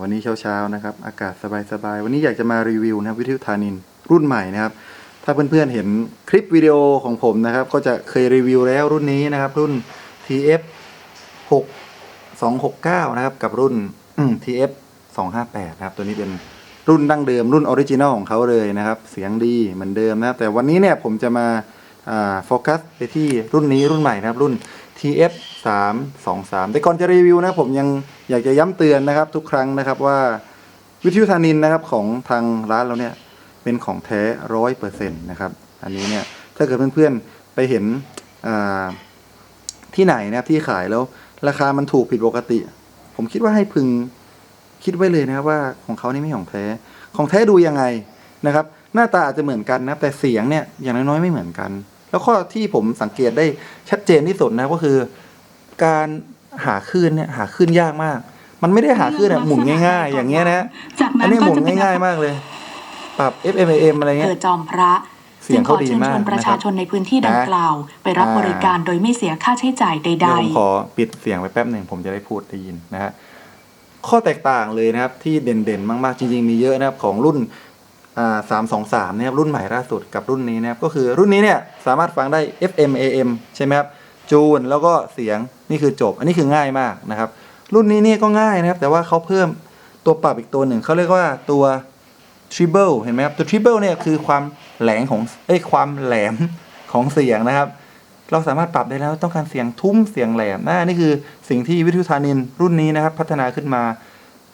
วันนี้เช้าๆนะครับ อากาศสบายๆ วันนี้อยากจะมารีวิวนะครับวิทยุธานินรุ่นใหม่นะครับ ถ้าเพื่อนๆเห็นคลิปวิดีโอของผมนะครับ ก็จะเคยรีวิวแล้วรุ่นนี้นะครับ รุ่น TF 6 269 นะครับ กับรุ่น TF 258 นะครับ ตัวนี้เป็นรุ่นดั้งเดิม รุ่นออริจินอลของเขาเลยนะครับ เสียงดีเหมือนเดิมนะครับ แต่วันนี้เนี่ยผมจะมาโฟกัสไปที่รุ่นนี้รุ่นใหม่นะครับรุ่น TF 3 2 3แต่ก่อนจะรีวิวนะผมยังอยากจะย้ำเตือนนะครับ ทุกครั้งนะครับว่าวิทยุธานินนะครับของทางร้านเราเนี่ยเป็นของแท้ร้อยเปอร์เซ็นต์นะครับ อันนี้เนี่ยถ้าเกิดเพื่อนๆไปเห็นที่ไหนนะครับที่ขายแล้วราคามันถูกผิดปกติ ผมคิดว่าให้พึงคิดไว้เลยนะครับว่าของเขานี่ไม่ของแท้ ของแท้ดูยังไงนะครับ หน้าตาอาจจะเหมือนกันนะแต่เสียงเนี่ยอย่างน้อยๆไม่เหมือนกัน แล้วข้อที่ผมสังเกตได้ชัดเจนที่สุดนะก็คือ การหาคลื่นเนี่ยหาคลื่นยากมาก มันไม่ได้หาคลื่นแบบหมุนง่าย ๆ อย่างเงี้ยนะจากอันั้นนนี้ก็หมุนจะเป็นง่ายๆมากเลย ปรับ FM AM อะไรอำเงี้เภยอจอมพระเสียงเขาดีจึขอมากเชิญชวนประชาชนในพื้นที่ดังนะกล่าว ไปรับอ่าบริการโดยไม่เสียค่าใช้จ่ายใดเดี๋ยวผมขอปิดเสียงไปแป๊บหนึ่งผมจะได้พูดได้ยินนะฮะข้อแตกต่างเลยนะครับที่เด่นๆ มากๆ จริงๆ มีเยอะนะครับของรุ่นอ่า สามสองสามนะครับรุ่นใหม่ล่าสุดกับรุ่นนี้นะครับก็คือรุ่นนี้เนี่ยสามารถฟังได้ FM AM ใช่ไหมครับจูนแล้วก็เสียงนี่คือจบ อันนี้คือง่ายมากนะครับ รุ่นนี้เนี่ยก็ง่ายนะครับ แต่ว่าเขาเพิ่มตัวปรับอีกตัวหนึ่งเขาเรียกว่าตัว treble เห็นไหมครับตัว treble เนี่ยคือความแหลงของเอ้ยความแหลมของเสียงนะครับ เราสามารถปรับได้แล้วต้องการเสียงทุ้มเสียงแหลมนะนี่คือสิ่งที่วิทยุธานินรุ่นนี้นะครับ พัฒนาขึ้นมา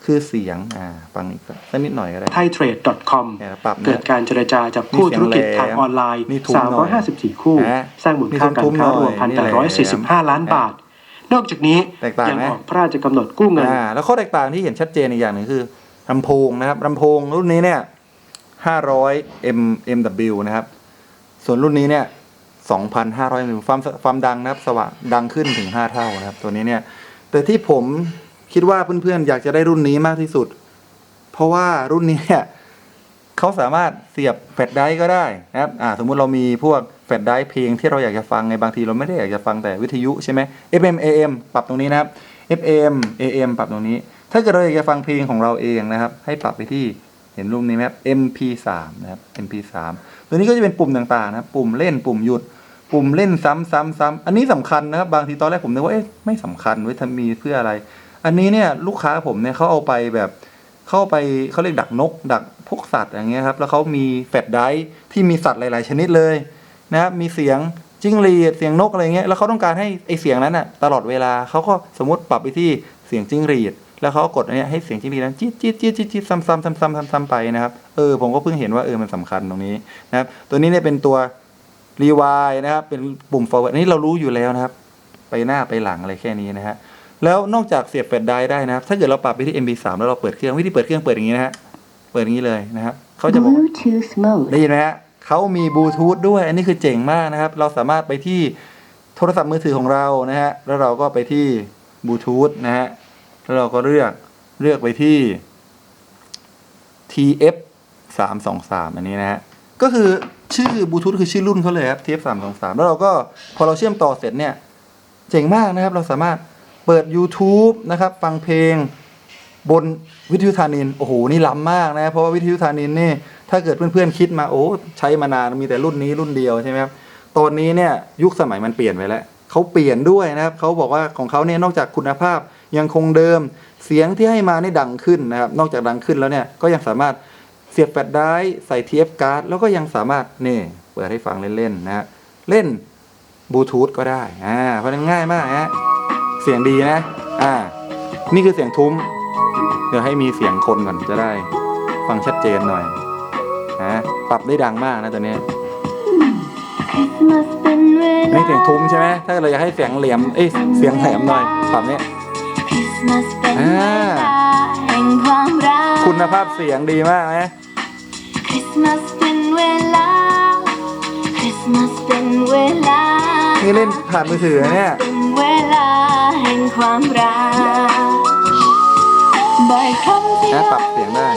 คือเสียงอ่าฟังอีกสักนิดหน่อยก็ได้ thaitrade.com เนี่ยปรับนะเกิดการเจรจาจับคู่ธุรกิจทางออนไลน์นี่ทุ้มหน่อย354 คู่นะสร้างมูลค่าการค้ารวมนี่ทุ้มหน่อย1,845ล้านบาท นอกจากนี้แตกต่างยัไหมออกพระราชกำหนดกู้เงินอ่าแล้วข้อแตกต่างที่เห็นชัดเจนอีกอย่างหนึ่งคือลำโพงนะครับลำโพงรุ่นนี้เนี่ย500 m mw นะครับ ส่วนรุ่นนี้เนี่ย2,500 mw ความความดังนะครับ สว่างดังขึ้นถึง 5 เท่านะครับ ตัวนี้เนี่ย แต่ที่ผม คิดว่าเพื่อนๆอยากจะได้รุ่นนี้มากที่สุด เพราะว่ารุ่นนี้เขาสามารถเสียบแฟลชไดร์ก็ได้นะครับอ่าสมมุติเรามีพวกแฟลชไดร์เพลงที่เราอยากจะฟังในบางทีเราไม่ได้อยากจะฟังแต่วิทยุใช่ไหม FM AM ปรับตรงนี้นะครับ FM AM ปรับตรงนี้ ถ้าเกิดเราอยากจะฟังเพลงของเราเองนะครับ ให้ปรับไปที่เห็นรูปนี้ไหมครับ MP3 นะครับ MP3 ตัวนี้ก็จะเป็นปุ่มต่างๆนะครับปุ่มเล่นปุ่มหยุด ปุ่มเล่นซ้ำซ้ำซ้ำอันนี้สำคัญนะครับ บางทีตอนแรกผมนึกว่าเอ๊ะไม่สำคัญไว้ยทำมีเพื่ออะไร อันนี้เนี่ยลูกค้าผมเนี่ยเขาเอาไปแบบเข้าไปเขาเรียกดักนก ดักพวกสัตว์อย่างเงี้ยครับ แล้วเขามีแฟลชได์ที่มีสัตว์หลาย ๆ ชนิดเลยนะครับมีเสียงจิ้งหรีดเสียงนกอะไรเงี้ยแล้วเขาต้องการให้ไอเสียงนั้นอะตลอดเวลาเขาก็สมมติปรับไปที่เสียงจิ้งหรีดแล้วเขากดอันเนี้ยให้เสียงจิ้งหรีดนั้นจี๊ดจี๊ดจี๊ดจี๊ดจี๊ดซ้ำซ้ำซ้ำซ้ำซ้ำซำไปนะครับเออผมก็เพิ่งเห็นว่าเออมันสำคัญตรงนี้นะครับตัวนี้เนี่ยเป็นตัวรีวายนะครับเป็นปุ่ม forward อันนี้เรารู้อยู่แล้วนะครับ ไปหน้าไปหลังอะไรแค่นี้นะฮะ แล้วนอกจากเสียบแฟลชไดรฟ์ได้นะครับถ้าเกิดเราปรับไปที่ MP3 แล้วเราเปิดเครื่องวิธีเปิดเครื่องเปิดอย่างนี้นะฮะ เปิดอย่างนี้เลยนะครับเขาจะบอก Bluetooth mode. ได้ยินไหมฮะเขามีบลูทูธด้วย อันนี้คือเจ๋งมากนะครับ เราสามารถไปที่โทรศัพท์มือถือของเรานะฮะ แล้วเราก็ไปที่บลูทูธนะฮะ แล้วเราก็เลือกเลือกไปที่ TF 3 2 3อันนี้นะฮะ ก็คือชื่อบลูทูธคือชื่อรุ่นเขาเลยครับ TF 3 2 3แล้วเราก็พอเราเชื่อมต่อเสร็จเนี่ย เจ๋งมากนะครับ เราสามารถ เปิด YouTube นะครับ ฟังเพลงบนวิทยุธานิน โอ้โห นี่ล้ำมากนะ เพราะว่าวิทยุธานินนี่ ถ้าเกิดเพื่อนๆคิดมาโอ้ใช้มานานมีแต่รุ่นนี้รุ่นเดียวใช่ไหมครับ ตอนนี้เนี่ยยุคสมัยมันเปลี่ยนไปแล้วเขาเปลี่ยนด้วยนะครับเขาบอกว่าของเขาเนี่ยนอกจากคุณภาพยังคงเดิม เสียงที่ให้มานี่ดังขึ้นนะครับ นอกจากดังขึ้นแล้วเนี่ยก็ยังสามารถเสียบแฟลชไดรฟ์ใส่ TF card แล้วก็ยังสามารถนี่เปิดให้ฟังเล่นๆนะฮะเล่นบลูทูธก็ได้อ่าเพราะนั้นง่ายมากฮะ เสียงดีนะ อ่า นี่คือเสียงทุ้ม เดี๋ยวให้มีเสียงคนก่อนจะได้ ฟังชัดเจนหน่อยนะปรับได้ดังมากนะตัวนี้ Christmas เป็นเวอันลานี้เสียงทุ้มใช่ไหมถ้าเราอยากให้เสียงเหลี่ยม เอ้ย เสียงแหลมหน่อยปรับเนี้ย Christmas เป็นอ่าเวลาแห่งความรักคุณภาพเสียงดีมากนะ Christmas เป็นเวลา Christmas เป็นเวลา นี่เล่นผ่านมือถือนะเนี่ยเป็นเวลา แห่งความรักบ่อยครั้งที่เราปรับเสียงได้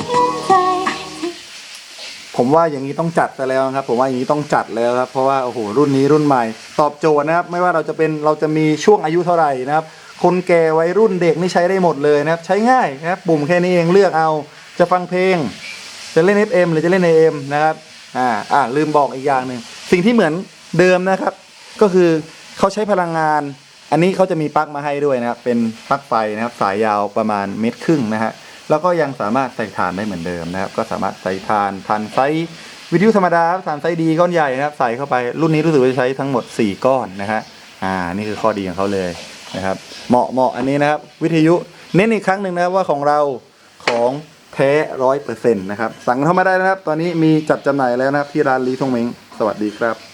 ผมว่าอย่างนี้ต้องจัดซะแล้วครับ ผมว่าอย่างนี้ต้องจัดแล้วครับ เพราะว่าโอ้โหรุ่นนี้รุ่นใหม่ ตอบโจทย์นะครับ ไม่ว่าเราจะเป็นเราจะมีช่วงอายุเท่าไหร่นะครับ คนแก่วัยรุ่นเด็กนี่ใช้ได้หมดเลยนะครับ ใช้ง่ายนะครับ ปุ่มแค่นี้เองเลือกเอาจะฟังเพลง จะเล่น FM หรือจะเล่น AM นะครับอ่าอ่าลืมบอกอีกอย่างหนึ่งสิ่งที่เหมือนเดิมนะครับ ก็คือเขาใช้พลังงาน อันนี้เขาจะมีปลั๊กมาให้ด้วยนะครับเป็นปลั๊กไฟนะครับสายยาวประมาณเมตรครึ่งนะฮะแล้วก็ยังสามารถใส่ถ่านได้เหมือนเดิมนะครับ ก็สามารถใส่ถ่านถ่านไซส์วิทยุธรรมดาถ่านไซส์ดีก้อนใหญ่นะครับ ใส่เข้าไปรุ่นนี้รู้สึกว่าจะใช้ทั้งหมด 4 ก้อนนะฮะอ่านี่คือข้อดีของเขาเลยนะครับ เหมาะเหมาะอันนี้นะครับ วิทยุเน้นอีกครั้งหนึ่งนะครับว่าของเราของแท้ร้อยเปอร์เซ็นต์นะครับ สั่งเข้ามาได้นะครับ ตอนนี้มีจัดจำหน่ายแล้วนะครับที่ร้านลีทงเมงสวัสดีครับ